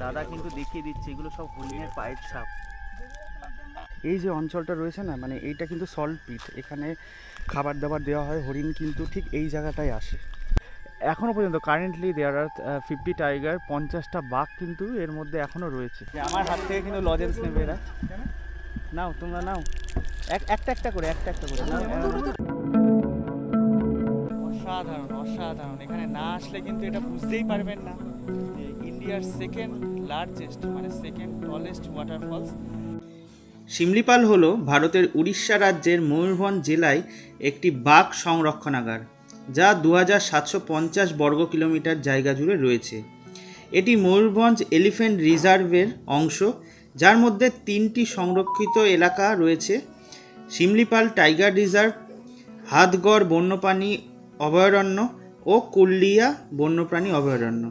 দাদা কিন্তু দেখিয়ে দিচ্ছে এগুলো সব হরিণের পায়ের ছাপ। এই যে অঞ্চলটা রয়েছে না মানে এইটা কিন্তু সল্ট পিট এখানে খাবার দাবার দেওয়া হয় হরিণ কিন্তু ঠিক এই জায়গাটায় আসে। এখনও পর্যন্ত currently there are fifty tiger পঞ্চাশটা বাঘ কিন্তু এর মধ্যে এখনও রয়েছে। আমার হাত থেকে কিন্তু লজেন্স নেবে এরা। নাও তোমরা নাও। এক একটা একটা করে একটা একটা করে। অসাধারণ অসাধারণ। এখানে না আসলে কিন্তু এটা বুঝতেই পারবেন না। ইন্ডিয়ার সেকেন্ড লার্জেস্ট মানে সেকেন্ড টলেস্ট ওয়াটারফলস শিমলিপাল হল ভারতের উড়িষ্যা রাজ্যের ময়ূরভঞ্জ জেলায় একটি বাঘ সংরক্ষণাগার, যা দু বর্গ কিলোমিটার জায়গা জুড়ে রয়েছে। এটি ময়ূরভঞ্জ এলিফ্যান্ট রিজার্ভের অংশ, যার মধ্যে তিনটি সংরক্ষিত এলাকা রয়েছে। শিমলিপাল টাইগার রিজার্ভ, হাতগড় বন্যপ্রাণী অভয়ারণ্য ও কুল্লিয়া বন্যপ্রাণী অভয়ারণ্য।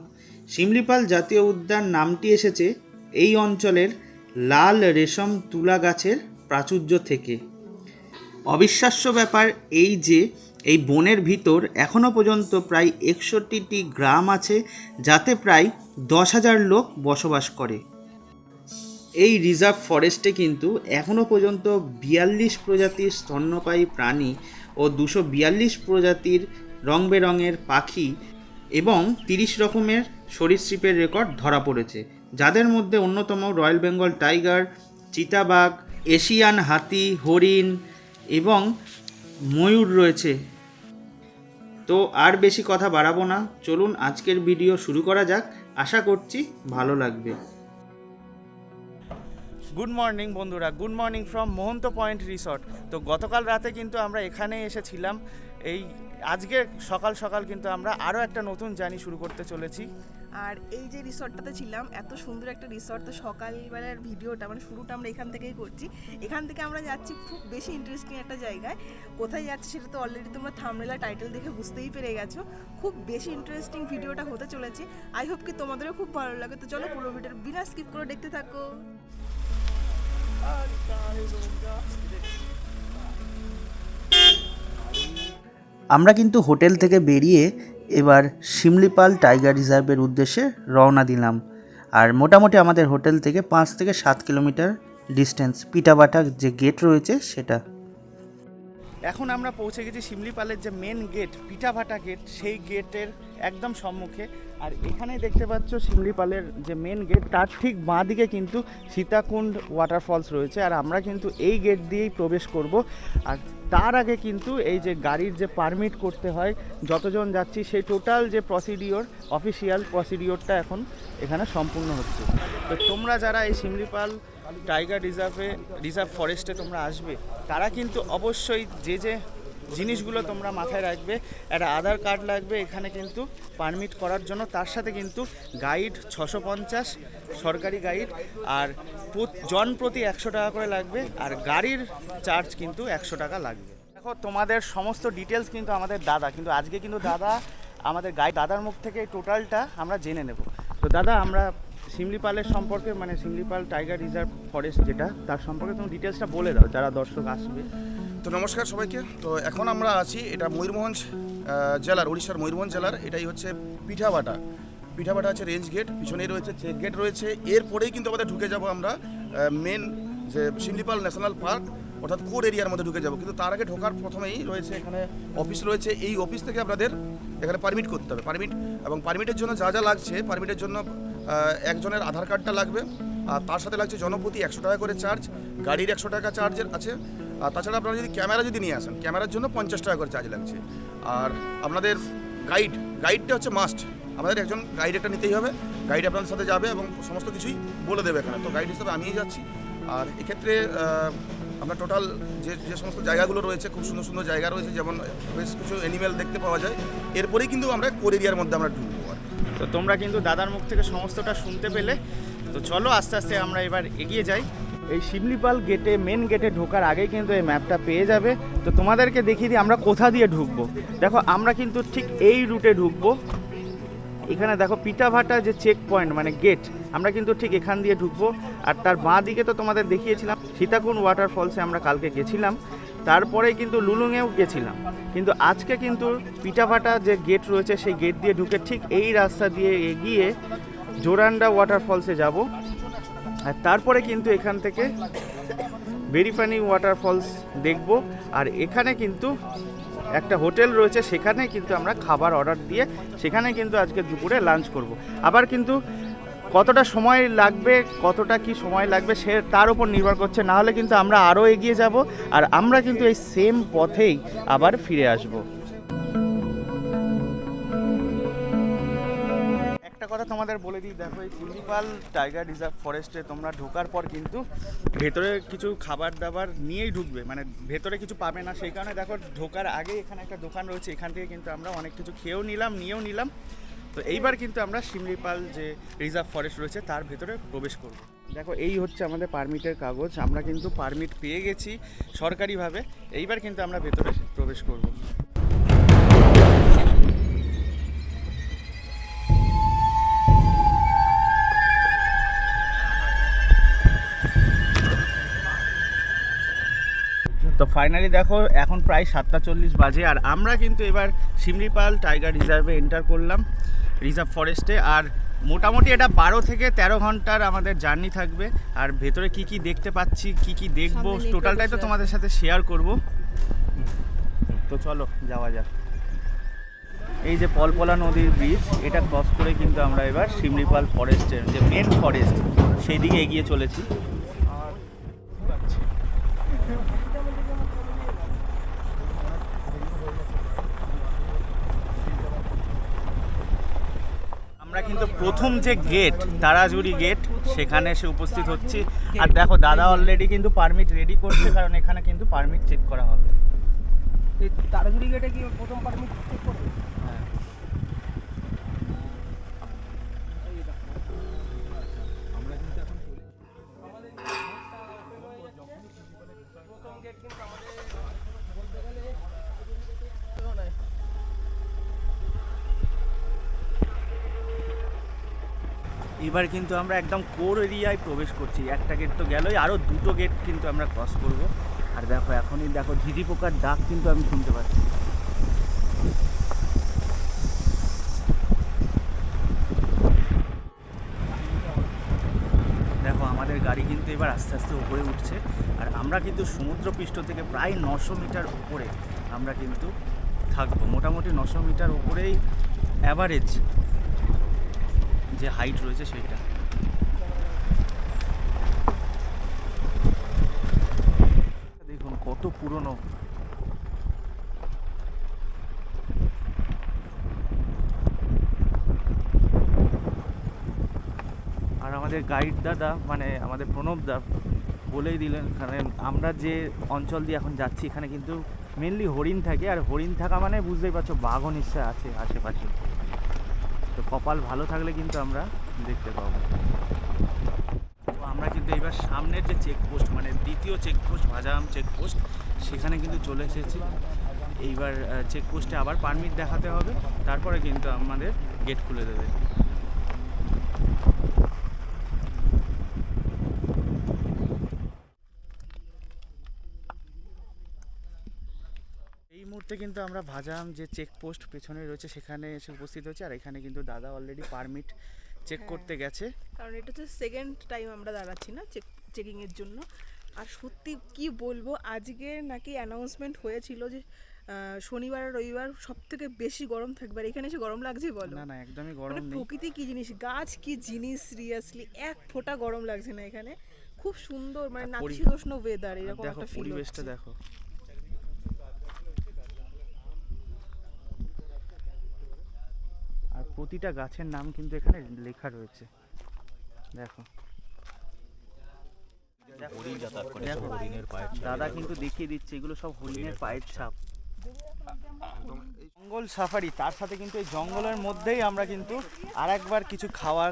শিমলিপাল জাতীয় উদ্যান নামটি এসেছে এই অঞ্চলের লাল রেশম তুলা গাছের প্রাচুর্য থেকে। অবিশ্বাস্য ব্যাপার এই যে এই বনের ভিতর এখনও পর্যন্ত প্রায় একষট্টিটি গ্রাম আছে যাতে প্রায় দশ হাজার লোক বসবাস করে। এই রিজার্ভ ফরেস্টে কিন্তু এখনও পর্যন্ত বিয়াল্লিশ প্রজাতির স্তন্যপায়ী প্রাণী ও দুশো বিয়াল্লিশ প্রজাতির রং বেরঙের পাখি এবং তিরিশ রকমের সরীসৃপের রেকর্ড ধরা পড়েছে, যাদের মধ্যে অন্যতম রয়্যাল বেঙ্গল টাইগার, চিতাবাঘ, এশিয়ান হাতি, হরিণ এবং ময়ূর রয়েছে। তো আর বেশি কথা বাড়াবো না, চলুন আজকের ভিডিও শুরু করা যাক। আশা করছি ভালো লাগবে। গুড মর্নিং বন্ধুরা। Good morning from Mohanta point resort তো গতকাল রাতে কিন্তু আমরা এখানে এসেছিলাম। এই আজকে সকাল সকাল কিন্তু আমরা আরও একটা নতুন জার্নি শুরু করতে চলেছি। আর এই যে রিসর্টটাতে ছিলাম, এত সুন্দর একটা রিসর্ট, তো সকালবেলার ভিডিওটা মানে শুরুটা আমরা এখান থেকেই করছি। এখান থেকে আমরা যাচ্ছি খুব বেশি ইন্টারেস্টিং একটা জায়গায়। কোথায় যাচ্ছি সেটা তো অলরেডি তোমরা থামনেলা টাইটেল দেখে বুঝতেই পেরে গেছো। খুব বেশি ইন্টারেস্টিং ভিডিওটা হতে চলেছে। আই হোপ কি তোমাদেরও খুব ভালো লাগে। তো চলো পুরো ভিডিওর বিনা স্কিপ করে দেখতে থাকো। আমরা কিন্তু হোটেল থেকে বেরিয়ে এবার শিমলিপাল টাইগার রিজার্ভের উদ্দেশ্যে রওনা দিলাম। আর মোটামুটি আমাদের হোটেল থেকে পাঁচ থেকে সাত কিলোমিটার ডিস্টেন্স পিটাবাটা যে গেট রয়েছে সেটা। এখন আমরা পৌঁছে গেছি শিমলিপালের যে মেন গেট পিটাভাটা গেট সেই গেটের একদম সম্মুখে। আর এখানেই দেখতে পাচ্ছ শিমলিপালের যে মেন গেট তার ঠিক বাঁ দিকে কিন্তু সীতাকুণ্ড ওয়াটারফলস রয়েছে। আর আমরা কিন্তু এই গেট দিয়েই প্রবেশ করব। আর তার আগে কিন্তু এই যে গাড়ির যে পারমিট করতে হয়, যতজন যাচ্ছি, সেই টোটাল যে প্রসিডিওর অফিসিয়াল প্রসিডিওরটা এখন এখানে সম্পূর্ণ হচ্ছে। তো তোমরা যারা এই শিমলিপাল টাইগার রিজার্ভে রিজার্ভ ফরেস্টে তোমরা আসবে, তারা কিন্তু অবশ্যই যে যে জিনিসগুলো তোমরা মাথায় রাখবে, একটা আধার কার্ড লাগবে, এখানে কিন্তু পারমিট করার জন্য, তার সাথে কিন্তু গাইড ছশো পঞ্চাশ, সরকারি গাইড আর জন প্রতি একশো টাকা করে লাগবে, আর গাড়ির চার্জ কিন্তু একশো টাকা লাগবে। দেখো, তোমাদের সমস্ত ডিটেলস কিন্তু আমাদের দাদা, কিন্তু আজকে কিন্তু দাদা আমাদের গাইড দাদার মুখ থেকে টোটালটা আমরা জেনে নেব। তো দাদা, আমরা শিমলিপালের সম্পর্কে মানে শিমলিপাল টাইগার রিজার্ভ ফরেস্ট যেটা, তার সম্পর্কে তুমি ডিটেলসটা বলে দাও, যারা দর্শক আসবে। তো নমস্কার সবাইকে। তো এখন আমরা আছি এটা ময়ূরভঞ্জ জেলার উড়িষ্যার ময়ূরভঞ্জ জেলার। এটাই হচ্ছে পিঠাবাটা। পিঠাবাটা আছে রেঞ্জ গেট পিছনেই রয়েছে চেক গেট রয়েছে। এরপরেই কিন্তু আমাদের ঢুকে যাব আমরা মেন যে শিমলিপাল ন্যাশনাল পার্ক অর্থাৎ কোর এরিয়ার মধ্যে ঢুকে যাব। কিন্তু তার আগে ঢোকার প্রথমেই রয়েছে এখানে অফিস রয়েছে। এই অফিস থেকে আপনাদের এখানে পারমিট করতে হবে। পারমিট এবং পারমিটের জন্য যা যা লাগছে পারমিটের জন্য একজনের আধার কার্ডটা লাগবে। আর তার সাথে লাগছে জনপ্রতি একশো টাকা করে চার্জ গাড়ির একশো টাকা চার্জের আছে। আর তাছাড়া আপনারা যদি ক্যামেরা যদি নিয়ে আসেন, ক্যামেরার জন্য পঞ্চাশ টাকা করে চার্জ লাগছে। আর আপনাদের গাইড গাইডটা হচ্ছে মাস্ট আমাদের একজন গাইড একটা নিতেই হবে। গাইড আপনাদের সাথে যাবে এবং সমস্ত কিছুই বলে দেবে এখানে। তো গাইড হিসাবে আমিই যাচ্ছি। আর এক্ষেত্রে আমরা টোটাল যে যে সমস্ত জায়গাগুলো রয়েছে, খুব সুন্দর সুন্দর জায়গা রয়েছে, যেমন বেশ কিছু অ্যানিমেল দেখতে পাওয়া যায়। এরপরেই কিন্তু আমরা কোর এরিয়ার মধ্যে আমরা ঢুকবো আর তো তোমরা কিন্তু দাদার মুখ থেকে সমস্তটা শুনতে পেলে। তো চলো আস্তে আস্তে আমরা এবার এগিয়ে যাই। এই শিমলিপাল গেটে মেন গেটে ঢোকার আগেই কিন্তু এই ম্যাপটা পেয়ে যাবে। তো তোমাদেরকে দেখিয়ে দিই আমরা কোথা দিয়ে ঢুকবো। দেখো, আমরা কিন্তু ঠিক এই রুটে ঢুকবো। এখানে দেখো পিঠাভাটা যে চেক পয়েন্ট মানে গেট আমরা কিন্তু ঠিক এখান দিয়ে ঢুকবো। আর তার বাঁ দিকে তো তোমাদের দেখিয়েছিলাম, সীতাকুণ্ড ওয়াটারফলসে আমরা কালকে গেছিলাম। তারপরেই কিন্তু লুলুংয়েও গেছিলাম। কিন্তু আজকে কিন্তু পিঠাভাটা যে গেট রয়েছে, সেই গেট দিয়ে ঢুকে ঠিক এই রাস্তা দিয়ে এগিয়ে জোরান্ডা ওয়াটারফলসে যাব। আর তারপরে কিন্তু এখান থেকে ভেরিফানি ওয়াটারফলস দেখব। আর এখানে কিন্তু একটা হোটেল রয়েছে, সেখানে কিন্তু আমরা খাবার অর্ডার দিয়ে সেখানে কিন্তু আজকে দুপুরে লাঞ্চ করব। আবার কিন্তু কতটা সময় লাগবে, কতটা কি সময় লাগবে সে তার উপর নির্ভর করছে না হলে কিন্তু আমরা আরও এগিয়ে যাব। আর আমরা কিন্তু এই সেম পথেই আবার ফিরে আসব। একটা কথা তোমাদের বলে দিই, দেখো এই চিল্লিপাল টাইগার রিজার্ভ ফরেস্টে তোমরা ঢোকার পর কিন্তু ভেতরে কিছু খাবার দাবার নিয়েই ঢুকবে মানে ভেতরে কিছু পাবে না। সেই কারণে দেখো ঢোকার আগে এখানে একটা দোকান রয়েছে, এখান থেকে কিন্তু আমরা অনেক কিছু খেয়েও নিলাম, নিয়েও নিলাম। তো এইবার কিন্তু আমরা শিমলিপাল যে রিজার্ভ ফরেস্ট রয়েছে, তার ভেতরে প্রবেশ করব। দেখো এই হচ্ছে আমাদের পারমিটের কাগজ, আমরা কিন্তু পারমিট পেয়ে গেছি সরকারিভাবে, এইবার কিন্তু আমরা ভেতরে প্রবেশ করব। ফাইনালি দেখো এখন প্রায় সাতটা চল্লিশ বাজে আর আমরা কিন্তু এবার শিমলিপাল টাইগার রিজার্ভে এন্টার করলাম রিজার্ভ ফরেস্টে আর মোটামুটি এটা বারো থেকে তেরো ঘণ্টার আমাদের জার্নি থাকবে আর ভেতরে কি কি দেখতে পাচ্ছি কি কি দেখব টোটালটাই তো তোমাদের সাথে শেয়ার করব। তো চলো যাওয়া যাক। এই যে পলপলা নদীর ব্রিজ এটা ক্রস করে কিন্তু আমরা এবার শিমলিপাল ফরেস্টের যে মেন ফরেস্ট সেই দিকে এগিয়ে চলেছি আমরা কিন্তু প্রথম যে গেট তারাজুড়ি গেট সেখানে এসে উপস্থিত হচ্ছি আর দেখো দাদা অলরেডি কিন্তু পারমিট রেডি করছে কারণ এখানে কিন্তু পারমিট চেক করা হবে তারাজুড়ি গেটে কি প্রথম পারমিট চেক করবে হ্যাঁ। এবার কিন্তু আমরা একদম কোর এরিয়ায় প্রবেশ করছি। একটা গেট তো গেলই আরও দুটো গেট কিন্তু আমরা ক্রস করব। আর দেখো, এখনই দেখো, ঝিঝি পোকার ডাক কিন্তু আমি শুনতে পাচ্ছি। দেখো, আমাদের গাড়ি কিন্তু এবার আস্তে আস্তে উপরে উঠছে। আর আমরা কিন্তু সমুদ্রপৃষ্ঠ থেকে প্রায় নশো মিটার উপরে আমরা কিন্তু থাকব। মোটামুটি নশো মিটার উপরেই অ্যাভারেজ যে হাইট রয়েছে সেইটা। দেখুন, কত পুরনো। আর আমাদের গাইড দাদা মানে আমাদের প্রণব দা বলেই দিলেন, কারণ আমরা যে অঞ্চল দিয়ে এখন যাচ্ছি, এখানে কিন্তু মেনলি হরিণ থাকে, আর হরিণ থাকা মানে বুঝতেই পারছ, বাঘও নিশ্চয় আছে আশেপাশে। তো কপাল ভালো থাকলে কিন্তু আমরা দেখতে পাবো। তো আমরা কিন্তু এইবার সামনের যে চেকপোস্ট মানে দ্বিতীয় চেকপোস্ট ভাজাম চেকপোস্ট সেখানে কিন্তু চলে এসেছি। এইবার চেকপোস্টে আবার পারমিট দেখাতে হবে। তারপরে কিন্তু আমাদের গেট খুলে দেবে এই মুহূর্তে কিন্তু আমরা ভাজাম যে চেকপোস্ট পেছনে রয়েছে সেখানে এসে উপস্থিত হয়েছে। আর এখানে কিন্তু দাদা অলরেডি পারমিট চেক। করতে গেছে। কারণ এটা হচ্ছে সেকেন্ড টাইম আমরা দাঁড়াচ্ছি না চেক চেকিংয়ের জন্য। আর সত্যি কি বলব আজকে নাকি অ্যানাউন্সমেন্ট হয়েছিল যে শনিবার আর রবিবার সব থেকে বেশি গরম থাকবে। আর এখানে এসে গরম লাগছে বলো? না না একদমই মানে গরম নেই। প্রকৃতি কি জিনিস? গাছ কি জিনিস? সিরিয়াসলি এক ফোঁটা গরম লাগছে না এখানে। খুব সুন্দর মানে নাতিশীতোষ্ণ ওয়েদার এরকম একটা ফিল পরিবেশটা দেখো। প্রতিটা গাছের নাম কিন্তু এখানে লেখা রয়েছে। দেখো। দাদা কিন্তু দেখিয়ে দিচ্ছে এগুলো সব হরিণের পায়ের ছাপ। জঙ্গল সাফারি তার সাথে কিন্তু এই জঙ্গলের মধ্যেই আমরা কিন্তু আর একবার কিছু খাওয়া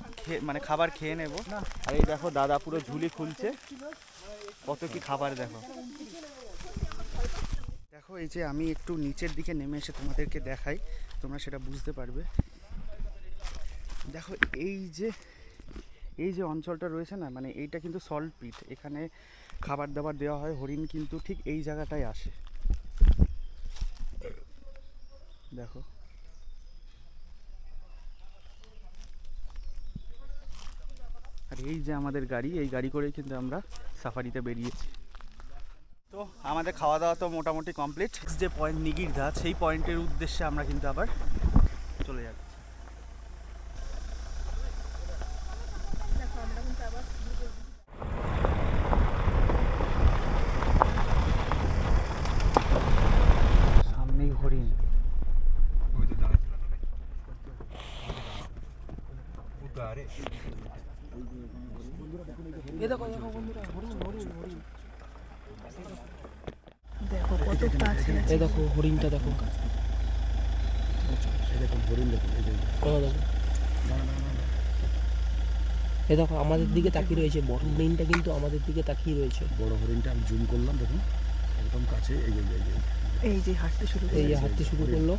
মানে খাবার খেয়ে নেব। আর এই দেখো দাদা পুরো ঝুলি খুলছে। কত কি খাবার দেখো। দেখো এই যে আমি একটু নিচের দিকে নেমে এসে তোমাদেরকে দেখাই তোমরা সেটা বুঝতে পারবে। দেখো, এই যে এই যে অঞ্চলটা রয়েছে না মানে এইটা কিন্তু সল্ট পিট এখানে খাবার দাবার দেওয়া হয়, হরিণ কিন্তু ঠিক এই জায়গাটায় আসে। দেখো। আর এই যে আমাদের গাড়ি, এই গাড়ি করেই কিন্তু আমরা সাফারিতে বেরিয়েছি। তো আমাদের খাওয়া দাওয়া তো মোটামুটি কমপ্লিট যে পয়েন্ট নিগিরদা, সেই পয়েন্টের উদ্দেশ্যে আমরা কিন্তু আবার চলে যাচ্ছি দেখো আমরা কিন্তু আবার সামনেই হরিণ এ দেখো দেখো বন্ধুরা হরিণ হরিণ হরিণ দেখো কত কাছে এ দেখো হরিণটা দেখো। এ দেখো আমাদের দিকে তাকিয়ে রয়েছে বড় হরিণটা কিন্তু আমাদের দিকে তাকিয়ে রয়েছে। বড় হরিণটা আমি জুম করলাম দেখুন একদম কাছে এই যে এই যে এই যে। হাঁটতে শুরু এই যে হাঁটতে শুরু করল।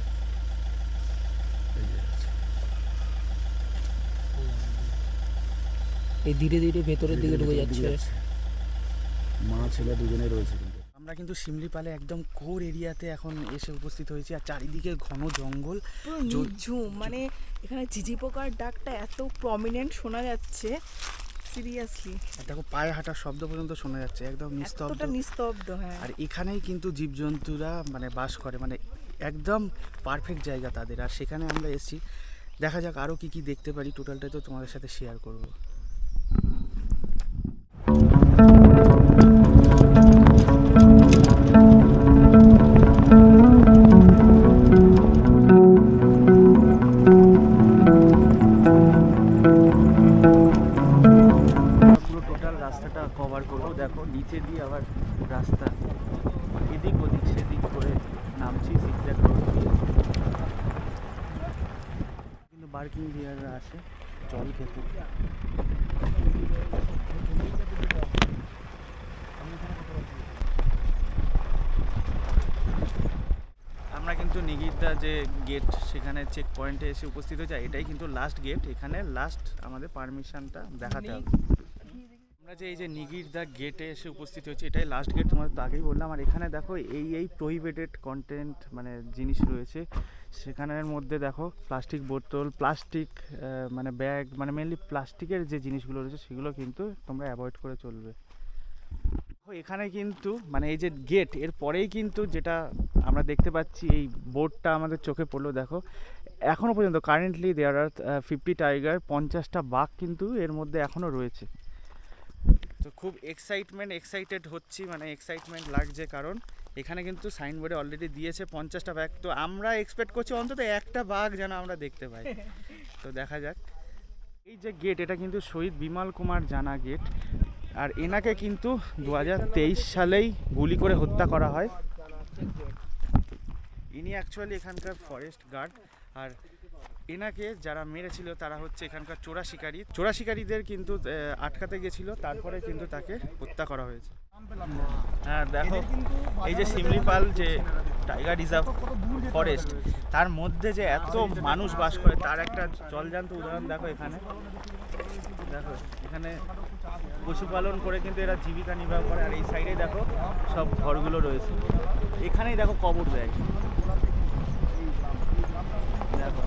এই ধীরে ধীরে ভেতরের দিকে ঢুকে যাচ্ছে। মা ছেলে দুজনেই রয়েছে কিন্তু। আমরা কিন্তু শিমলিপালে একদম কোর এরিয়াতে এখন এসে উপস্থিত হয়েছি। আর চারিদিকে ঘন জঙ্গল। পুরো মানে এখানে ঝিঝি পোকার ডাকটা এত প্রমিনেন্ট শোনা যাচ্ছে। সিরিয়াসলি দেখো পায়ে হাঁটার শব্দ পর্যন্ত শোনা যাচ্ছে। একদম নিস্তব্ধ। নিস্তব্ধ হ্যাঁ। আর এখানেই কিন্তু জীবজন্তুরা মানে বাস করে। মানে একদম পারফেক্ট জায়গা তাদের। আর সেখানে আমরা এসেছি। দেখা যাক আরও কি কি দেখতে পারি। টোটালটাই তো তোমাদের সাথে শেয়ার করব। কিন্তু নিগিরদা যে গেট সেখানে চেক পয়েন্টে এসে উপস্থিত হয়েছে এটাই কিন্তু লাস্ট গেট এখানে লাস্ট আমাদের পারমিশনটা দেখাতে হবে। আমরা যে এই যে নিগিরদা গেটে এসে উপস্থিত হয়েছে, এটাই লাস্ট গেট তোমাদের তো আগেই বললাম। আর এখানে দেখো, এই এই প্রহিবিটেড কন্টেন্ট মানে জিনিস রয়েছে। সেখানের মধ্যে দেখো প্লাস্টিক বোতল প্লাস্টিক মানে ব্যাগ মানে মেনলি প্লাস্টিকের যে জিনিসগুলো রয়েছে, সেগুলো কিন্তু তোমরা অ্যাভয়েড করে চলবে। এখানে কিন্তু মানে এই যে গেটের পরেই কিন্তু যেটা আমরা দেখতে পাচ্ছি এই বোর্ডটা আমাদের চোখে পড়ল দেখো। এখনও পর্যন্ত currently there are fifty tiger পঞ্চাশটা বাঘ কিন্তু এর মধ্যে এখনও রয়েছে। তো খুব এক্সাইটমেন্ট এক্সাইটেড হচ্ছি মানে এক্সাইটমেন্ট লাগছে কারণ এখানে কিন্তু সাইনবোর্ডে অলরেডি দিয়েছে পঞ্চাশটা বাঘ। তো আমরা এক্সপেক্ট করছি অন্তত একটা বাঘ যেন আমরা দেখতে পাই। তো দেখা যাক। এই যে গেট এটা কিন্তু শহীদ বিমল কুমার জানা গেট আর এনাকে কিন্তু দু হাজার তেইশ সালেই গুলি করে হত্যা করা হয়। ইনি অ্যাকচুয়ালি এখানকার ফরেস্ট গার্ড আর এনাকে যারা মেরেছিল তারা হচ্ছে এখানকার চোরা শিকারী। চোরা শিকারীদের কিন্তু আটকাতে গেছিল, তারপরে কিন্তু তাকে হত্যা করা হয়েছে। হ্যাঁ দেখো, এই যে শিমলিপাল যে টাইগার রিজার্ভ ফরেস্ট তার মধ্যে যে এত মানুষ বাস করে, তার একটা জলজান্ত উদাহরণ দেখো এখানে। দেখো এখানে পশুপালন করে কিন্তু এরা জীবিকা নির্বাহ করে আর এই সাইডে দেখো সব ঘরগুলো রয়েছে। এখানেই দেখো কবর দেয়। দেখো।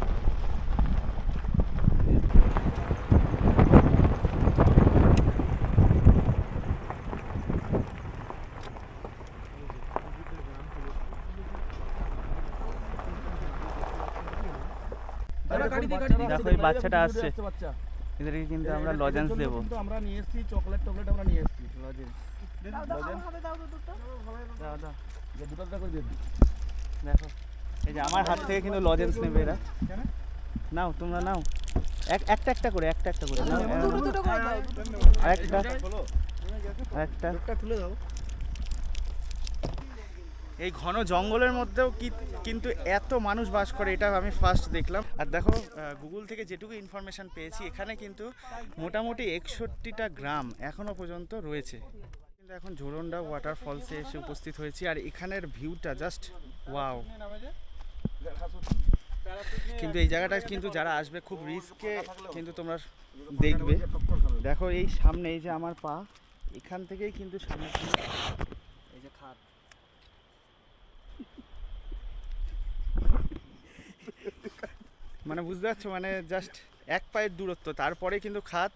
দেখো এই বাচ্চাটা আসছে। এদেরকে কিন্তু আমরা লজেন্স দেবো কিন্তু আমরা নিয়ে এসেছি চকলেট টকলেট আমরা নিয়ে এসেছি। লজেন্স দাও দাও যে দুটো। দুটো করে দিয়ে দিই। দেখো এই যে আমার হাত থেকে কিন্তু লজেন্স নেবে এরা। নাও তোমরা নাও। এক একটা একটা করে একটা একটা করে। নাও আরেকটা একটা একটা। খুলে দাও। এই ঘন জঙ্গলের মধ্যেও কিন্তু এত মানুষ বাস করে, এটা আমি ফার্স্ট দেখলাম। আর দেখো গুগল থেকে যেটুকু ইনফরমেশন পেয়েছি, এখানে কিন্তু মোটামুটি একষট্টিটা গ্রাম এখনও পর্যন্ত রয়েছে। কিন্তু এখন ঝোরন্ডা ওয়াটারফলসে এসে উপস্থিত হয়েছি, আর এখানের ভিউটা জাস্ট ওয়াও কিন্তু এই জায়গাটা কিন্তু যারা আসবে, খুব রিস্কে কিন্তু তোমরা দেখবে। দেখো এই সামনে, এই যে আমার পা, এখান থেকেই কিন্তু সামনে এই যে খাত মানে বুঝতে পারছ মানে জাস্ট এক পায়ের দূরত্ব তারপরে কিন্তু খাত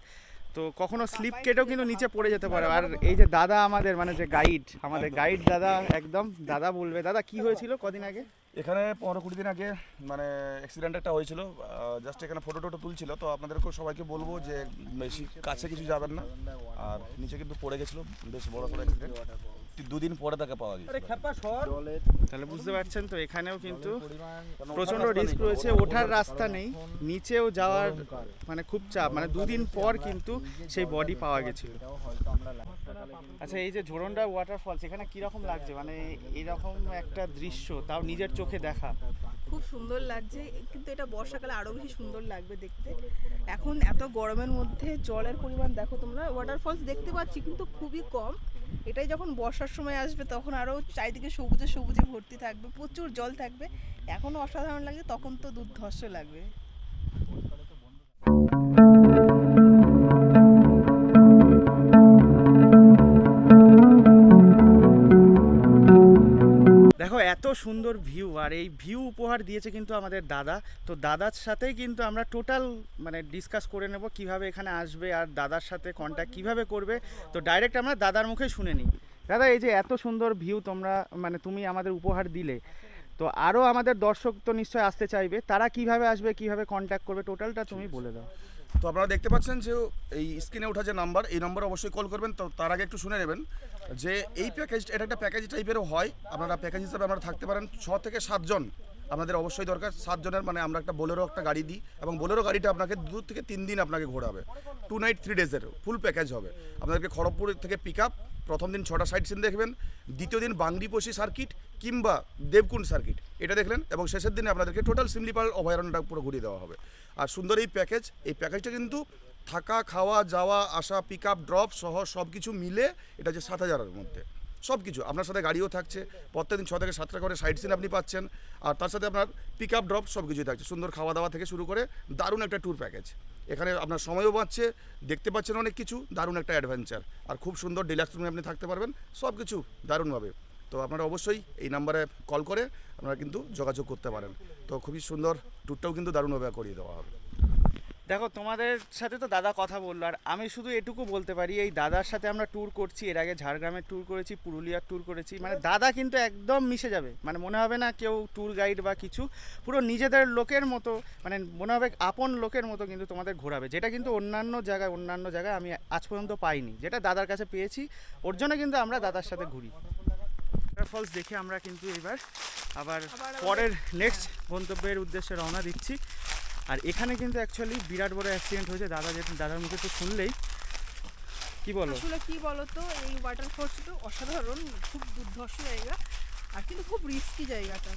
তো কখনো স্লিপ কেটেও কিন্তু নিচে পড়ে যেতে পারে। আর এই যে দাদা আমাদের মানে যে গাইড আমাদের গাইড দাদা একদম দাদা বলবে দাদা কি হয়েছিল কদিন আগে? এখানে পনেরো কুড়ি দিন আগে মানে অ্যাক্সিডেন্ট একটা হয়েছিল জাস্ট এখানে ফটো টোটো তুলছিল তো আপনাদেরকেও সবাইকে বলব যে বেশি কাছে কিছু যাবেন না। আর নিচে কিন্তু পড়ে গেছিল বেশ বড় করে অ্যাক্সিডেন্ট দুদিন পরে তাকে পাওয়া গেছে তাহলে বুঝতে পারছেন তো এখানেও কিন্তু প্রচণ্ড রিস্ক রয়েছে ওঠার রাস্তা নেই। নিচেও যাওয়ার মানে খুব চাপ মানে দুদিন পর কিন্তু সেই বডি পাওয়া গেছিল। আচ্ছা এই যে ঝোড়নডা ওয়াটারফলস এখানে কীরকম লাগছে? মানে এরকম একটা দৃশ্য তাও নিজের চোখে দেখা। খুব সুন্দর লাগছে কিন্তু এটা বর্ষাকালে আরও বেশি সুন্দর লাগবে দেখতে। এখন এত গরমের মধ্যে জলের পরিমাণ দেখো তোমরা ওয়াটারফলস দেখতে পাচ্ছি কিন্তু খুবই কম। এটাই যখন বর্ষার সময় আসবে তখন আরও চারিদিকে সবুজে সবুজে ভর্তি থাকবে, প্রচুর জল থাকবে। এখনও অসাধারণ লাগে তখন তো দুর্ধর্ষ লাগবে। সুন্দর ভিউ আর এই ভিউ উপহার দিয়েছে কিন্তু আমাদের দাদা। তো দাদার সাথেই কিন্তু আমরা টোটাল মানে ডিসকাস করে নেব কীভাবে এখানে আসবে আর দাদার সাথে কন্ট্যাক্ট কীভাবে করবে। তো ডাইরেক্ট আমরা দাদার মুখে শুনে নিই। দাদা এই যে এত সুন্দর ভিউ তোমরা মানে তুমি আমাদের উপহার দিলে। তো আরও আমাদের দর্শক তো নিশ্চয়ই আসতে চাইবে। তারা কীভাবে আসবে কীভাবে কন্ট্যাক্ট করবে টোটালটা তুমি বলে দাও। তো আপনারা দেখতে পাচ্ছেন যে এই স্ক্রিনে ওঠা যে নাম্বার, এই নম্বরে অবশ্যই কল করবেন। তো তার আগে একটু শুনে নেবেন যে এই প্যাকেজ এটা একটা প্যাকেজ টাইপেরও হয়। আপনারা প্যাকেজ হিসাবে আপনারা থাকতে পারেন ছ থেকে সাতজন আপনাদের অবশ্যই দরকার সাতজনের মানে আমরা একটা বোলেরো একটা গাড়ি দিই এবং বোলেরো গাড়িটা আপনাকে দু থেকে তিন দিন আপনাকে ঘোরাবে। টু নাইট থ্রি ডেজের ফুল প্যাকেজ হবে। আপনাদেরকে খড়গপুর থেকে পিক আপ প্রথম দিন ছটা সাইড সিন দেখবেন, দ্বিতীয় দিন বাংরিপোষি সার্কিট কিংবা দেবকুণ্ড সার্কিট এটা দেখলেন এবং শেষের দিনে আপনাদেরকে টোটাল সিমলিপাল অভয়ারণ্যটা পুরো ঘুরিয়ে দেওয়া হবে। আর সুন্দর এই প্যাকেজ এই প্যাকেজটা কিন্তু থাকা, খাওয়া, যাওয়া, আসা পিক আপ ড্রপ সহ সব কিছু মিলে এটা হচ্ছে সাত হাজারের মধ্যে। সব কিছু আপনার সাথে গাড়িও থাকছে। প্রত্যেকদিন ছ থেকে সাতটা করে সাইড সিন আপনি পাচ্ছেন। আর তার সাথে আপনার পিক আপ ড্রপ সব কিছুই থাকছে। সুন্দর খাওয়া দাওয়া থেকে শুরু করে দারুণ একটা ট্যুর প্যাকেজ এখানে আপনার সময়ও বাঁচছে, দেখতে পাচ্ছেন অনেক কিছু, দারুণ একটা অ্যাডভেঞ্চার আর খুব সুন্দর ডিলাক্স রুমে আপনি থাকতে পারবেন। সব কিছু দারুণভাবে। তো আপনারা অবশ্যই এই নাম্বারে কল করে আপনারা কিন্তু যোগাযোগ করতে পারেন। তো খুবই সুন্দর ট্যুরটাও কিন্তু দারুণভাবে করিয়ে দেওয়া হবে। দেখো, তোমাদের সাথে তো দাদা কথা বলল, আর আমি শুধু এটুকু বলতে পারি, এই দাদার সাথে আমরা ট্যুর করছি, এর আগে ঝাড়গ্রামের ট্যুর করেছি, পুরুলিয়ার ট্যুর করেছি মানে দাদা কিন্তু একদম মিশে যাবে মানে মনে হবে না কেউ ট্যুর গাইড বা কিছু, পুরো নিজেদের লোকের মতো মানে মনে হবে আপন লোকের মতো কিন্তু তোমাদের ঘোরাবে, যেটা কিন্তু অন্যান্য জায়গায় অন্যান্য জায়গায় আমি আজ পর্যন্ত পাইনি, যেটা দাদার কাছে পেয়েছি, ওর জন্য কিন্তু আমরা দাদার সাথে ঘুরি। ফলস দেখে আমরা কিন্তু এবার আবার পরের নেক্সট গন্তব্যের উদ্দেশ্যে রওনা দিচ্ছি। আর এখানে কিন্তু অ্যাকচুয়ালি বিরাট বড় অ্যাক্সিডেন্ট হয়েছে। দাদা যেহেতু দাদার মুখে তো শুনলেই। কি বলো? আসলে কি বলতো এই ওয়াটারফলস তো অসাধারণ খুব দুর্ধর্ষ জায়গা আর কিন্তু খুব রিস্কি জায়গাটা।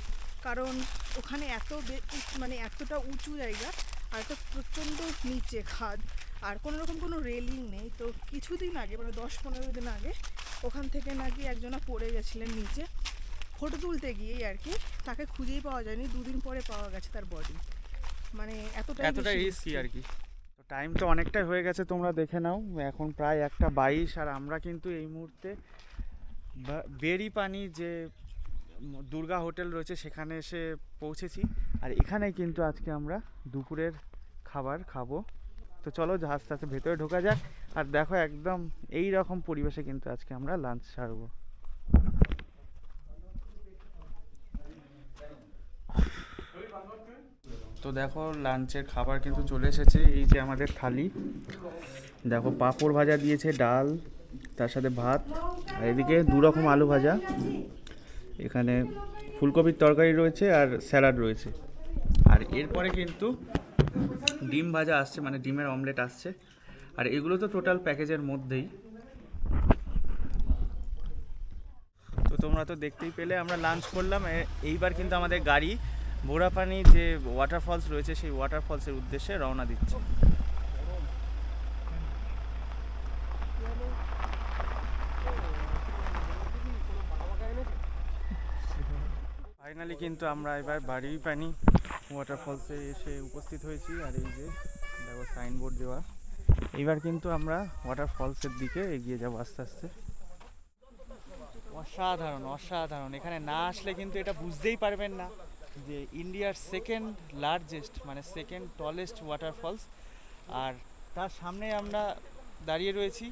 কারণ ওখানে এত মানে এতটা উঁচু জায়গা আর একটা প্রচণ্ড নিচে খাদ আর কোনো রকম কোনো রেলিং নেই। তো কিছুদিন আগে মানে দশ পনেরো দিন আগে ওখান থেকে নাকি একজনা পড়ে গেছিলেন নিচে। ফটো তুলতে গিয়েই আর কি তাকে খুঁজেই পাওয়া যায়নি দুদিন পরে পাওয়া গেছে তার বডি মানে এতটা রিস্কি আর কি। তো টাইম তো অনেকটাই হয়ে গেছে তোমরা দেখে নাও। এখন প্রায় একটা বাইশ আর আমরা কিন্তু এই মুহূর্তে বা- বেরি পানি যে দুর্গা হোটেল রয়েছে সেখানে এসে পৌঁছেছি। আর এখানে কিন্তু আজকে আমরা দুপুরের খাবার খাব। তো চলো আস্তে আস্তে ভেতরে ঢোকা যাক। আর দেখো একদম এই রকম পরিবেশে কিন্তু আজকে আমরা লাঞ্চ সারবো তো দেখো লাঞ্চের খাবার কিন্তু চলে এসেছে, এই যে আমাদের থালি। দেখো পাঁপড় ভাজা দিয়েছে, ডাল, তার সাথে ভাত, আর এদিকে দু রকম আলু ভাজা। এখানে ফুলকপির তরকারি রয়েছে আর স্যালাড রয়েছে। আর এরপরে কিন্তু ডিম ভাজা আসছে মানে ডিমের অমলেট আসছে। আর এগুলো তো টোটাল প্যাকেজের মধ্যেই। তো তোমরা তো দেখতেই পেলে, আমরা লাঞ্চ করলাম। এইবার কিন্তু আমাদের গাড়ি বোরাপানি যে ওয়াটারফলস রয়েছে, সেই ওয়াটারফলসের উদ্দেশ্যে রওনা দিচ্ছে। ফাইনালি কিন্তু আমরা এবার বাড়ি পানি ওয়াটারফলসে এসে উপস্থিত হয়েছি, আর এই যে দেখো সাইনবোর্ড দেওয়া। এইবার কিন্তু আমরা ওয়াটার ওয়াটারফলসের দিকে এগিয়ে যাব আস্তে আস্তে। অসাধারণ অসাধারণ। এখানে না আসলে কিন্তু এটা বুঝতেই পারবেন না যে ইন্ডিয়ার সেকেন্ড লার্জেস্ট মানে সেকেন্ড টলেস্ট ওয়াটারফলস আর তার সামনে আমরা দাঁড়িয়ে রয়েছি।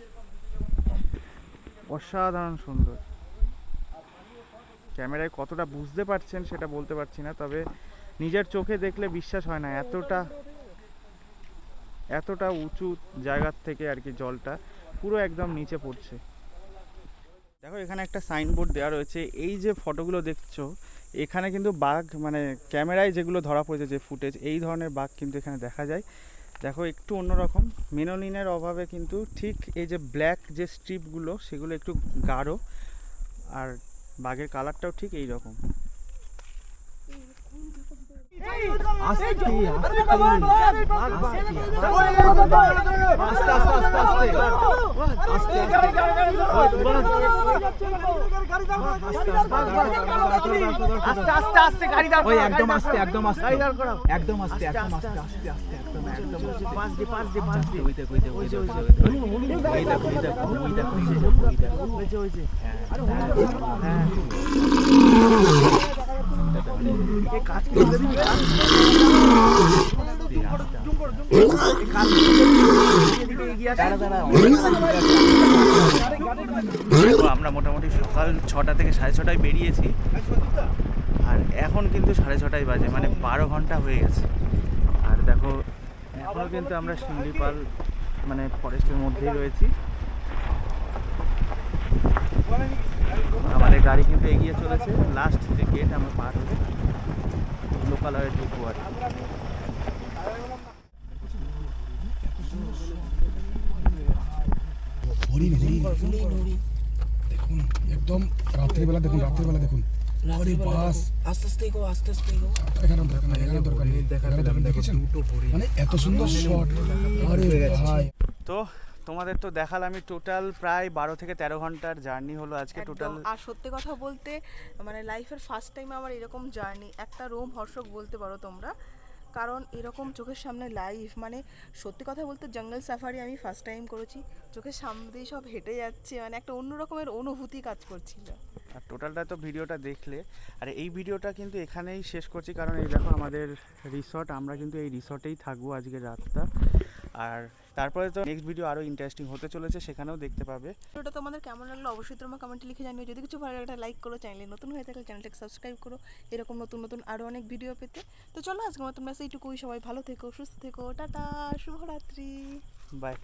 অসাধারণ সুন্দর। ক্যামেরায় কতটা বুঝতে পারছেন সেটা বলতে পারছি না তবে নিজের চোখে দেখলে বিশ্বাস হয় না এতটা এতটা উঁচু জায়গার থেকে আর কি জলটা পুরো একদম নিচে পড়ছে। দেখো, এখানে একটা সাইনবোর্ড দেওয়া রয়েছে। এই যে ফটোগুলো দেখছ, এখানে কিন্তু বাঘ মানে ক্যামেরায় যেগুলো ধরা পড়েছে, যে ফুটেজ এই ধরনের বাঘ কিন্তু এখানে দেখা যায়। দেখো, একটু অন্যরকম। মেনোলিনের অভাবে কিন্তু ঠিক এই যে ব্ল্যাক যে স্ট্রিপগুলো সেগুলো একটু গাঢ়। আর বাঘের কালারটাও ঠিক এই রকম আস্তে আস্তে আস্তে গাড়ি দাঁড় করো একদম আস্তে একদম আস্তে একদম আস্তে একদম আস্তে আস্তে আস্তে একদম একদম পাঁচ দি পাঁচ দি পাঁচ দি ওইটা ওইটা ওইটা ওইটা ওইটা ওইটা ওইটা ওইটা ওইটা ওইটা হ্যাঁ এই কাজ করে দিবি কাজ তো আমরা মোটামুটি সকাল ছটা থেকে সাড়ে ছটায় বেরিয়েছি। আর এখন কিন্তু সাড়ে ছটায় বাজে মানে বারো ঘণ্টা হয়ে গেছে। আর দেখো এখনও কিন্তু আমরা শিমলিপাল মানে ফরেস্টের মধ্যেই রয়েছি আমাদের গাড়ি কিন্তু এগিয়ে চলেছে। লাস্ট যে গেট আমরা পার হব লোকালয়ে ঢুকবো আর দেখুন একদম রাত্রিবেলা দেখুন রাত্রিবেলা দেখুন। আরে বাস। আস্তে আস্তে আস্তে আস্তে এগো। এখানে দরকার নেই এখানে দরকার নেই। এখানে দেখুন দেখেছেন? মানে এত সুন্দর শট আরে ভাই। তো তোমাদের তো দেখাল আমি টোটাল প্রায় বারো থেকে তেরো ঘণ্টার জার্নি হলো আজকে টোটাল আর সত্যি কথা বলতে মানে লাইফের ফার্স্ট টাইম আমার এরকম জার্নি একটা রোম হর্ষক বলতে পারো তোমরা। কারণ এরকম চোখের সামনে লাইফ মানে সত্যি কথা বলতে জঙ্গল সাফারি আমি ফার্স্ট টাইম করেছি। চোখের সামনে দিয়ে সব হেঁটে যাচ্ছে মানে একটা অন্য রকমের অনুভূতি কাজ করছিল। আর টোটালটা তো ভিডিওটা দেখলে আর এই ভিডিওটা কিন্তু এখানেই শেষ করছি। কারণ এই দেখো আমাদের রিসর্ট আমরা কিন্তু এই রিসর্টেই থাকব আজকে রাতটা। আর তারপরে তো নেক্সট ভিডিও আরও ইন্টারেস্টিং হতে চলেছে সেখানেও দেখতে পাবে। ভিডিওটা তোমাদের কেমন লাগল অবশ্যই তোমরা কমেন্টে লিখে জানিও। যদি কিছু ভালো লাগে একটা লাইক করো চ্যানেলে নতুন হয়ে থাকলে চ্যানেলটাকে সাবস্ক্রাইব করো। এরকম নতুন নতুন আরও অনেক ভিডিও পেতে। তো চলো আজকে আমার তোমরা সেইটুকুই সবাই ভালো থেকো সুস্থ থেকো টাটা শুভরাত্রি। বাই